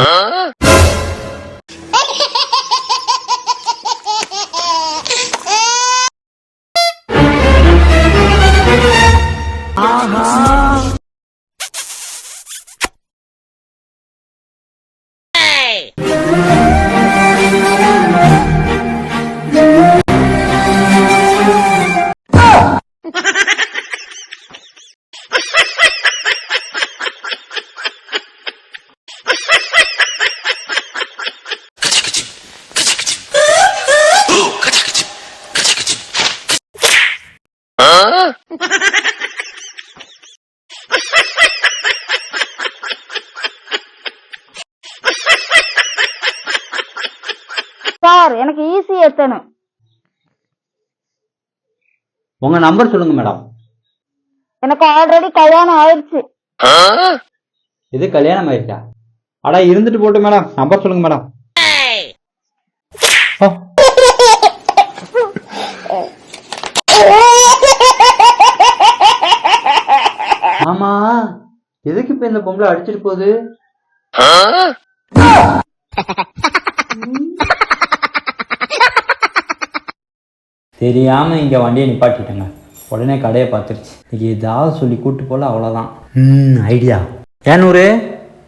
Hã? Ah, sir எனக்கு easy ஏத்தணும். உங்க நம்பர் சொல்லுங்க மேடம் எனக்கு ஆல்ரெடி கல்யாணம் ஆயிடுச்சு. இது கல்யாணம் ஆயிடுச்சா? அடா இருந்துட்டு போட்டு மேடம் நம்பர் சொல்லுங்க மேடம் இப்ப இந்த பொம்பளை அடிச்சிட்டு போகுது. தெரியாம இங்க வண்டியை நிப்பாட்டிட்டேங்க. உடனே கடையை பார்த்துருச்சு. இன்னைக்கு ஏதாவது சொல்லி கூட்டு போல அவ்வளோதான் ம் ஐடியா. ஏனூரு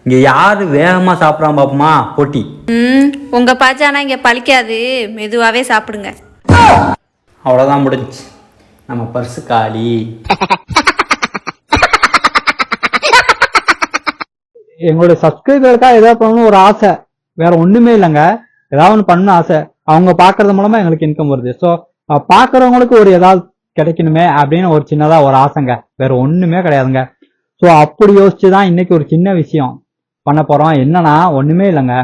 இங்க யாரு வேகமா சாப்பிட்றான் பாப்போமா? போட்டி. ம் உங்க பாச்சானா இங்க பழிக்காது. மெதுவாவே சாப்பிடுங்க. அவ்வளோதான் முடிஞ்சுச்சு. நம்ம பர்ஸு காலி. எங்களுடைய சப்ஸ்கிரைபருக்காக ஏதாவது பண்ணணும் ஒரு ஆசை. வேற ஒண்ணுமே இல்லைங்க. ஏதாவது ஒன்று பண்ண ஆசை. அவங்க பாக்குறது மூலமா எங்களுக்கு இன்கம் வருது. ஸோ பாக்குறவங்களுக்கு ஒரு ஏதாவது கிடைக்கணுமே அப்படின்னு ஒரு சின்னதா ஒரு ஆசைங்க. வேற ஒண்ணுமே கிடையாதுங்க. ஸோ அப்படி யோசிச்சு தான் இன்னைக்கு ஒரு சின்ன விஷயம் பண்ண போறோம். என்னன்னா ஒண்ணுமே இல்லைங்க.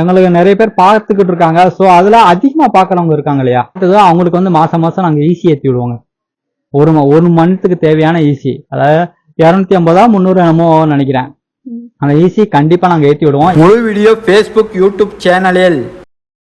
எங்களுக்கு நிறைய பேர் பார்த்துக்கிட்டு இருக்காங்க. ஸோ அதுல அதிகமா பாக்குறவங்க இருக்காங்க இல்லையா? அடுத்தது அவங்களுக்கு வந்து மாசம் மாசம் நாங்க ஈஸி ஏற்றி விடுவோங்க. ஒரு ஒரு மந்த்துக்கு தேவையான ஈஸி அதாவது இரநூத்தி ஐம்பதா முந்நூறு என்னமோ நினைக்கிறேன். அந்த ஈஸி கண்டிப்பா நாங்க ஏத்தி விடுவோம். முழு வீடியோ ஃபேஸ்புக் யூடியூப் சேனலில்